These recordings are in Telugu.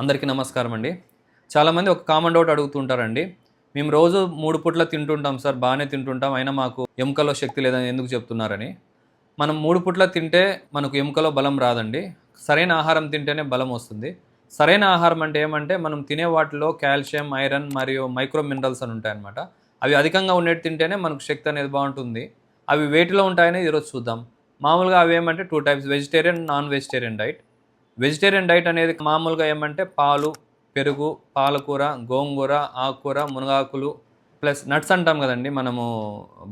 అందరికీ నమస్కారం అండి. చాలామంది ఒక కామన్ డౌట్ అడుగుతుంటారండి. మేము రోజు మూడు పూట్ల తింటుంటాం సార్ బాగానే తింటుంటాం అయినా మాకు ఎముకలో శక్తి లేదని ఎందుకు చెప్తున్నారని. మనం మూడు పూట్ల తింటే మనకు ఎముకలో బలం రాదండి. సరైన ఆహారం తింటేనే బలం వస్తుంది. సరైన ఆహారం అంటే ఏమంటే మనం తినే వాటిలో కాల్షియం ఐరన్ మరియు మైక్రో మినరల్స్ అని ఉంటాయన్నమాట. అవి అధికంగా ఉండేటి తింటేనే మనకు శక్తి అనేది బాగుంటుంది. అవి వేటిలో ఉంటాయని ఈరోజు చూద్దాం. మామూలుగా అవి ఏమంటే two types vegetarian non vegetarian diet. Vegetarian diet అనేది మామూలుగా ఏమంటే పాలు పెరుగు పాలకూర గోంగూర ఆకుకూర మునగాకులు ప్లస్ నట్స్ అంటాం కదండి. మనము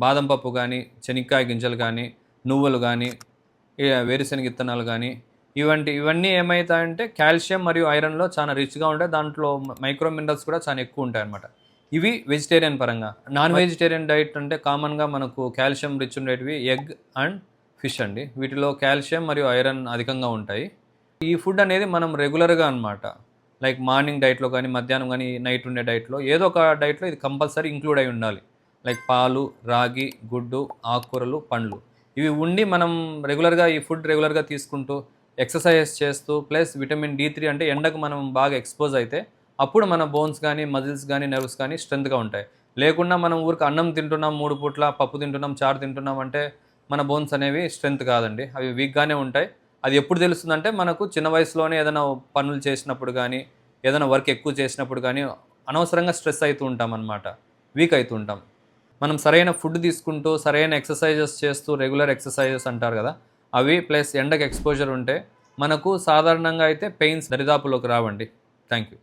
బాదం పప్పు కానీ శనక్కాయ గింజలు కానీ నువ్వులు కానీ ఈ వేరుశనగ ఇత్తనాలు కానీ ఇవంటి ఇవన్నీ ఏమవుతాయంటే కాల్షియం మరియు ఐరన్లో చాలా రిచ్గా ఉంటాయి. దాంట్లో మైక్రో మినరల్స్ కూడా చాలా ఎక్కువ ఉంటాయి అన్నమాట. ఇవి వెజిటేరియన్ పరంగా. నాన్ వెజిటేరియన్ డైట్ అంటే కామన్గా మనకు కాల్షియం రిచ్ ఉండేటివి ఎగ్ అండ్ ఫిష్ అండి. వీటిలో కాల్షియం మరియు ఐరన్ అధికంగా ఉంటాయి. ఈ ఫుడ్ అనేది మనం రెగ్యులర్గా అనమాట లైక్ మార్నింగ్ డైట్లో కానీ మధ్యాహ్నం కానీ నైట్ ఉండే డైట్లో ఏదో ఒక డైట్లో ఇది కంపల్సరీ ఇంక్లూడ్ అయి ఉండాలి. లైక్ పాలు రాగి గుడ్డు ఆకుకూరలు పండ్లు. ఇవి ఉండి మనం రెగ్యులర్గా ఈ ఫుడ్ రెగ్యులర్గా తీసుకుంటూ ఎక్సర్సైజ్ చేస్తూ ప్లస్ విటమిన్ డి త్రీ అంటే ఎండకు మనం బాగా ఎక్స్పోజ్ అయితే అప్పుడు మన బోన్స్ కానీ మజిల్స్ కానీ నర్వ్స్ కానీ స్ట్రెంత్గా ఉంటాయి. లేకుండా మనం ఊరికి అన్నం తింటున్నాం మూడు పూట్ల పప్పు తింటున్నాం చారు తింటున్నాం అంటే మన బోన్స్ అనేవి స్ట్రెంత్ కాదండి. అవి వీక్గానే ఉంటాయి. అది ఎప్పుడు తెలుస్తుందంటే మనకు చిన్న వయసులోనే ఏదైనా పనులు చేసినప్పుడు కానీ ఏదైనా వర్క్ ఎక్కువ చేసినప్పుడు కానీ అనవసరంగా స్ట్రెస్ అవుతూ ఉంటాం అనమాట వీక్ అవుతూ ఉంటాం. మనం సరైన ఫుడ్ తీసుకుంటూ సరైన ఎక్సర్సైజెస్ చేస్తూ రెగ్యులర్ ఎక్సర్సైజెస్ అంటారు కదా అవి ప్లస్ ఎండకు ఎక్స్పోజర్ ఉంటే మనకు సాధారణంగా అయితే పెయిన్స్ దరిదాపులోకి రావండి. Thank you